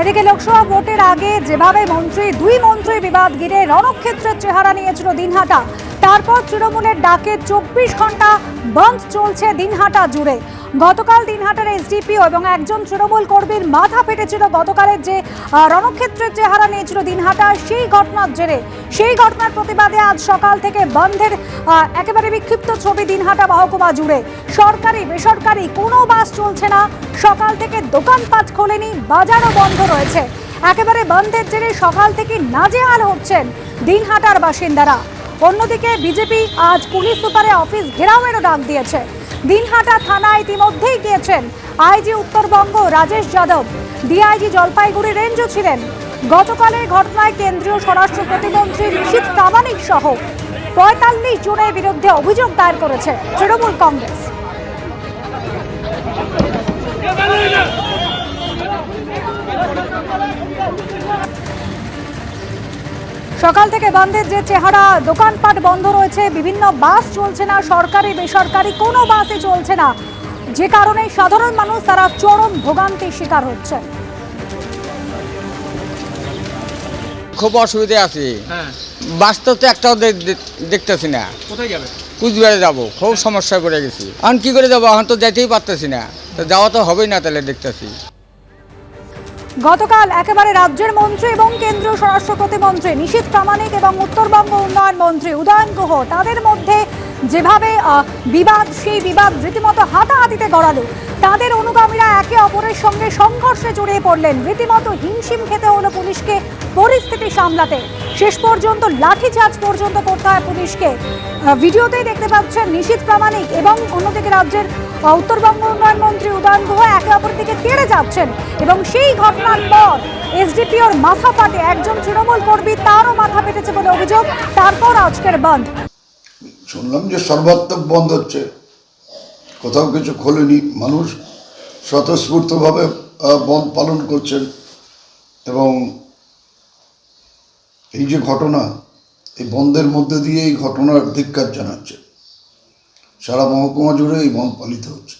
এদিকে লোকসভা ভোটের আগে যেভাবে মন্ত্রী, দুই মন্ত্রী বিবাদ ঘিরে রণক্ষেত্রের চেহারা নিয়েছিল দিনহাটা, তারপর তৃণমূলের ডাকে চব্বিশ ঘণ্টা বন্ধ চলছে দিনহাটা জুড়ে। গতকাল দিনহাটার এসডিপিও এবং একজন তৃণমূল কর্মীর মাথা ফেটেছিল গতকালের যে রণক্ষেত্রের চেহারা নিয়েছিল দিনহাটা, সেই ঘটনার জেরে, সেই ঘটনার প্রতিবাদে আজ সকাল থেকে বন্ধের একেবারে বিক্ষিপ্ত ছবি দিনহাটা মহকুমা জুড়ে। সরকারি, বেসরকারি কোনো বাস চলছে না। সকাল থেকে দোকানপাট খোলেনি, বাজারও বন্ধ রয়েছে। একেবারে বন্ধের জেরে সকাল থেকে নাজেহাল হচ্ছেন দিনহাটার বাসিন্দারা। অন্যদিকে বিজেপি আজ পুলিশ সুপারে অফিস ঘেরাওয়েরও ডাক দিয়েছে। দিনহাটা থানা ইতিমধ্যেই গিয়েছেন। আইজি উত্তরবঙ্গ রাজেশ যাদব। ডিআইজি জলপাইগুড়ি রেঞ্জও ছিলেন। গতকালের ঘটনায় কেন্দ্রীয় স্বরাষ্ট্র প্রতিমন্ত্রী নিশীথ প্রামাণিক সহ পঁয়তাল্লিশ জনের বিরুদ্ধে অভিযোগ দায়ের করেছে তৃণমূল কংগ্রেস। সকাল থেকে বন্ধের যে চেহারা দোকানপাট বন্ধ রয়েছে বিভিন্ন বাস চলছে না সরকারি বেসরকারি কোনো বাসে চলছে না। যে কারণে সাধারণ মানুষ তারা চরম ভোগান্তির শিকার হচ্ছে। খুব অসুবিধে আছে। বাস তো একটাও দেখতেছি না। কোথায় যাবে? কুচবিহারে যাব খুব সমস্যায় পড়ে গেছি। এখন কি করে যাব? এখন তো যেতেই পারতেছি না। তো যাওয়া তো হবেই না তাহলে দেখতেছি। গতকাল একেবারে রাজ্যের মন্ত্রী এবং কেন্দ্রীয় স্বরাষ্ট্র প্রতিমন্ত্রী নিশীথ প্রামাণিক এবং উত্তরবঙ্গ উন্নয়ন মন্ত্রী উদয়ন গুহ তাদের মধ্যে যেভাবে বিবাদ, সেই বিবাদ রীতিমতো হাতাহাতিতে গড়ালো, তাদের অনুগামীরা একে অপরের সঙ্গে সংঘর্ষে জড়িয়ে পড়লেন, রীতিমতো হিমশিম খেতে হলো পুলিশকে পরিস্থিতি সামলাতে। শেষ পর্যন্ত লাঠিচার্জ পর্যন্ত করতে হয় পুলিশকে। ভিডিওতেই দেখতে পাচ্ছেন নিশীথ প্রামাণিক এবং অন্যদিকে রাজ্যের উত্তরবঙ্গ উন্নয়ন মন্ত্রী উদয়ন যাচ্ছেন এবং সেই ঘটনার পর এসডিপিওর মাথা ফাটে। একজন তৃণমূল কর্মী তারও মাথা ফেটেছে বলে অভিযোগ। তারপর আজকের বন্ধ শুনলাম যে সর্বাত্মক বন্ধ হচ্ছে। কোথাও কিছু খোলেনি। মানুষ স্বতঃস্ফূর্তভাবে বন্ধ পালন করছেন। এবং এই যে ঘটনা, এই বন্ধের মধ্যে দিয়ে এই ঘটনার ধিক্কার জানাচ্ছে। সারা মহকুমা জুড়ে এই বন্ধ পালিত হচ্ছে।